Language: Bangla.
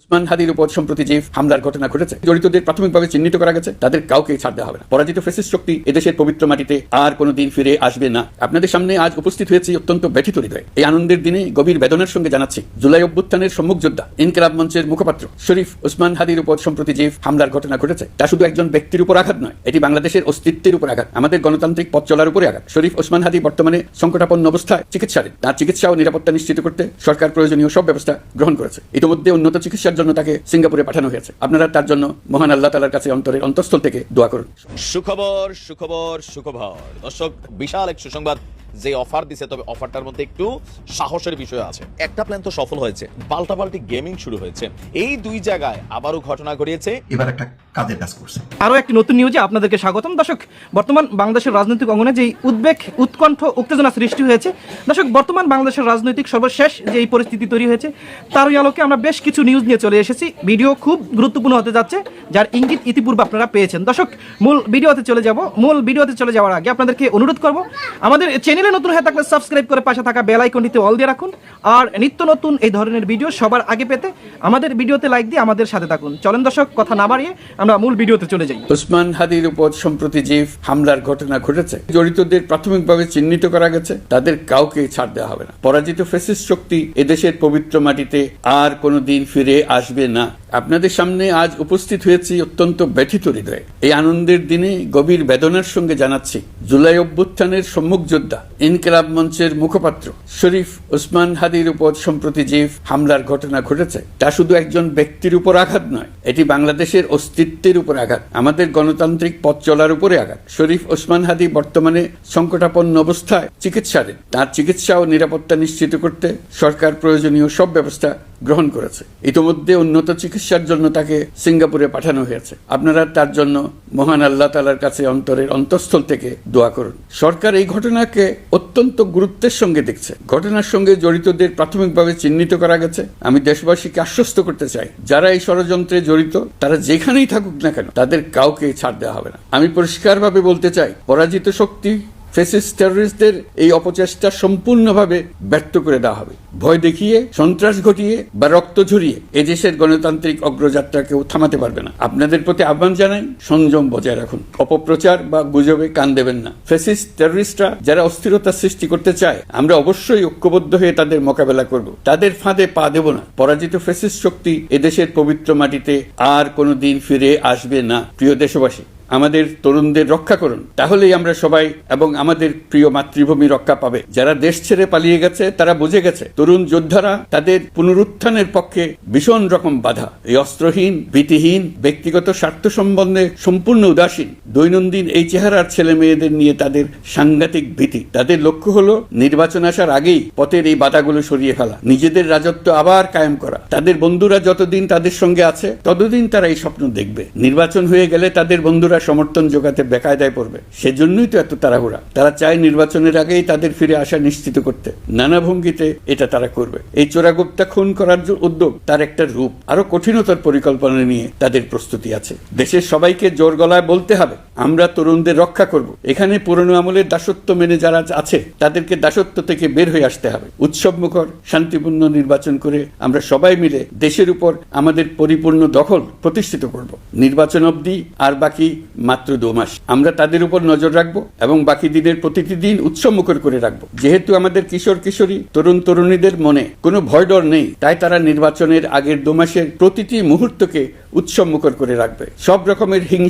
উসমান হাদির উপর সম্প্রতি যে হামলার ঘটনা ঘটেছে, জড়িতদের প্রাথমিকভাবে চিহ্নিত করা গেছে, তাদের কাউকে ছাড় দেওয়া হবে না। পরাজিত ফেসিস্ট শক্তি এদেশের পবিত্র মাটিতে আর কোনো দিন ফিরে আসবে না। আপনাদের সামনে আজ উপস্থিত হয়েছি অত্যন্ত ব্যথিত হৃদয়ে। এই আনন্দের দিনে গভীর বেদনার সঙ্গে জানাচ্ছি জুলাই অভ্যুত্থানের সম্মুখ যোদ্ধা, ইনকিলাব মঞ্চের মুখপাত্র শরীফ উসমান হাদির উপর সম্প্রতি যে হামলার ঘটনা ঘটেছে, তা শুধু একজন ব্যক্তির উপর আঘাত নয়, এটি বাংলাদেশের অস্তিত্বের উপর আঘাত, আমাদের গণতান্ত্রিক পথ চলার উপরে আঘাত। শরীফ ওসমান হাদি বর্তমানে সংকটাপন্ন অবস্থায় চিকিৎসাধীন। তার চিকিৎসা ও নিরাপত্তা নিশ্চিত করতে সরকার প্রয়োজনীয় সব ব্যবস্থা গ্রহণ করেছে। ইতিমধ্যে উন্নত চিকিৎসার জন্য তাকে সিঙ্গাপুরে পাঠানো হয়েছে। আপনারা তার জন্য মহান আল্লাহ তালার কাছে অন্তরের অন্তঃস্থল থেকে দোয়া করুন। সুখবর সুখবর সুখবর। দর্শক বিশাল এক সুসংবাদ যে অফার দিছে তবে অফারটার মধ্যে একটু সাহসের বিষয় আছে। একটা প্ল্যান তো সফল হয়েছে। পাল্টাপাল্টি গেমিং শুরু হয়েছে। এই দুই জায়গায় আবারও ঘটনা ঘটিয়েছে। এবার একটা কাজের কাজ করছে। আরও একটি নতুন নিউজে আপনাদেরকে স্বাগতম। দর্শক, বর্তমান বাংলাদেশের রাজনৈতিক অঙ্গনে যে উদ্বেগ, উৎকণ্ঠ, উত্তেজনা সৃষ্টি হয়েছে, দর্শক, বর্তমান বাংলাদেশের রাজনৈতিক সর্বশেষ যে এই পরিস্থিতি তৈরি হয়েছে তারই আলোকে আমরা বেশ কিছু নিউজ নিয়ে চলে এসেছি। ভিডিও খুব গুরুত্বপূর্ণ হতে যাচ্ছে, যার ইঙ্গিত ইতিপূর্বে আপনারা পেয়েছেন। দর্শক, মূল ভিডিওতে চলে যাব। মূল ভিডিওতে চলে যাওয়ার আগে আপনাদেরকে অনুরোধ করব, আমাদের চ্যানেলে নতুন হয়ে থাকলে সাবস্ক্রাইব করে পাশে থাকা বেল আইকনটিতে অল দিয়ে রাখুন। আর নিত্য নতুন এই ধরনের ভিডিও সবার আগে পেতে আমাদের ভিডিওতে লাইক দিয়ে আমাদের সাথে থাকুন। চলেন দর্শক, কথা না বাড়িয়ে আমরা মূল ভিডিওতে চলে যাই। উসমান হাদির উপর সম্প্রতি যে হামলার ঘটনা ঘটেছে, জড়িতদের প্রাথমিকভাবে চিহ্নিত করা গেছে, তাদের কাউকে ছাড় দেওয়া হবে না। পরাজিত ফেসিস্ট শক্তি এদেশের পবিত্র মাটিতে আর কোনো দিন ফিরে আসবে না। আপনাদের সামনে আজ উপস্থিত হয়েছি অত্যন্ত ব্যথিত হৃদয়ে। এই আনন্দের দিনে গভীর বেদনার সঙ্গে জানাচ্ছি জুলাই অভ্যুত্থানের সম্মুখ যোদ্ধা, ইনকিলাব মঞ্চের মুখপাত্র শরীফ ওসমান হাদির উপর সম্প্রতি যে হামলার ঘটনা ঘটেছে, তা শুধু একজন ব্যক্তির উপর আঘাত নয়, এটি বাংলাদেশের অস্তিত্বের উপর আঘাত, আমাদের গণতান্ত্রিক পথ চলার উপরে আঘাত। শরীফ ওসমান হাদি বর্তমানে সংকটাপন্ন অবস্থায় চিকিৎসাধীন। তার চিকিৎসা ও নিরাপত্তা নিশ্চিত করতে সরকার প্রয়োজনীয় সব ব্যবস্থা গ্রহণ করেছে। ইতিমধ্যে উন্নত চিকিৎসার জন্য তাকে সিঙ্গাপুরে পাঠানো হয়েছে। আপনারা তার জন্য মহান আল্লাহ তালার কাছে অন্তরের অন্তঃস্থল থেকে দোয়া করুন। সরকার এই ঘটনাকে অত্যন্ত গুরুত্বের সঙ্গে দেখছে। ঘটনার সঙ্গে জড়িতদের প্রাথমিকভাবে চিহ্নিত করা গেছে। আমি দেশবাসীকে আশ্বস্ত করতে চাই, যারা এই ষড়যন্ত্রে জড়িত, তারা যেখানেই থাকুক না কেন, তাদের কাউকে ছাড় দেওয়া হবে না। আমি পরিষ্কারভাবে বলতে চাই, পরাজিত শক্তি ফেসিস্ট টেররিস্টদের এই অপচেষ্টা সম্পূর্ণভাবে ব্যর্থ করে দেওয়া হবে। ভয় দেখিয়ে, সন্ত্রাস ঘটিয়ে বা রক্ত ঝরিয়ে এদেশের গণতান্ত্রিক অগ্রযাত্রা কেউ থামাতে পারবে না। আপনাদের প্রতি আহ্বান জানাই, সংযম বজায় রাখুন। অপপ্রচার বা গুজবে কান দেবেন না। ফেসিস্ট টেররিস্টরা যারা অস্থিরতা সৃষ্টি করতে চায়, আমরা অবশ্যই ঐক্যবদ্ধ হয়ে তাদের মোকাবেলা করব। তাদের ফাঁদে পা দেব না। পরাজিত ফেসিস্ট শক্তি এদেশের পবিত্র মাটিতে আর কোনো দিন ফিরে আসবে না। প্রিয় দেশবাসী আমাদের তরুণদের রক্ষা করুন। তাহলেই আমরা সবাই এবং আমাদের প্রিয় মাতৃভূমি রক্ষা পাবে। যারা দেশ ছেড়ে পালিয়ে গেছে, তারা বুঝে গেছে, তরুণ যোদ্ধারা তাদের পুনরুত্থানের পক্ষে ভীষণ রকম বাধা। এই অস্ত্রহীন, ভীতিহীন, ব্যক্তিগত স্বার্থ সম্বন্ধে সম্পূর্ণ উদাসীন, দৈনন্দিন এই চেহারার ছেলে মেয়েদের নিয়ে তাদের সাংঘাতিক ভীতি। তাদের লক্ষ্য হলো নির্বাচন আসার আগেই পথের এই বাধাগুলো সরিয়ে ফেলা, নিজেদের রাজত্ব আবার কায়েম করা। তাদের বন্ধুরা যতদিন তাদের সঙ্গে আছে, ততদিন তারা এই স্বপ্ন দেখবে। নির্বাচন হয়ে গেলে তাদের বন্ধুরা সমর্থন জোগাতে বেকায়দায় পড়বে, সেজন্যই তো এত তাড়াহুড়া। তারা চায় নির্বাচনের আগেই তাদের ফিরে আসা নিশ্চিত করতে। নানা ভঙ্গিতে এটা তারা করবে। এই চোরাগুপ্তা খুন করার উদ্যোগ, তার একটা রূপ আরও কঠিনতর পরিকল্পনা নিয়ে তাদের প্রস্তুতি আছে। দেশের সবাইকে জোর গলায় বলতে হবে, আমরা তরুণদের রক্ষা করব। এখানে পুরনো আমলের দাসত্ব মেনে যারা আছে, তাদেরকে দাসত্ব থেকে বের হয়ে আসতে হবে। উৎসব মুখর, শান্তিপূর্ণ নির্বাচন করে আমরা সবাই মিলে দেশের উপর আমাদের পরিপূর্ণ দখল প্রতিষ্ঠিত করব। নির্বাচন অবধি আর বাকি মাত্র দু মাস। আমরা তাদের উপর নজর রাখব এবং বাকি দিনের প্রতিটি দিন উৎসব মুখর করে রাখব। যেহেতু আমাদের কিশোর কিশোরী, তরুণ তরুণীদের মনে কোনো ভয় ডর নেই, তাই তারা নির্বাচনের আগের দু মাসের প্রতিটি মুহূর্তকে উৎসব মুখর করে রাখবে। সব রকমের হিংসা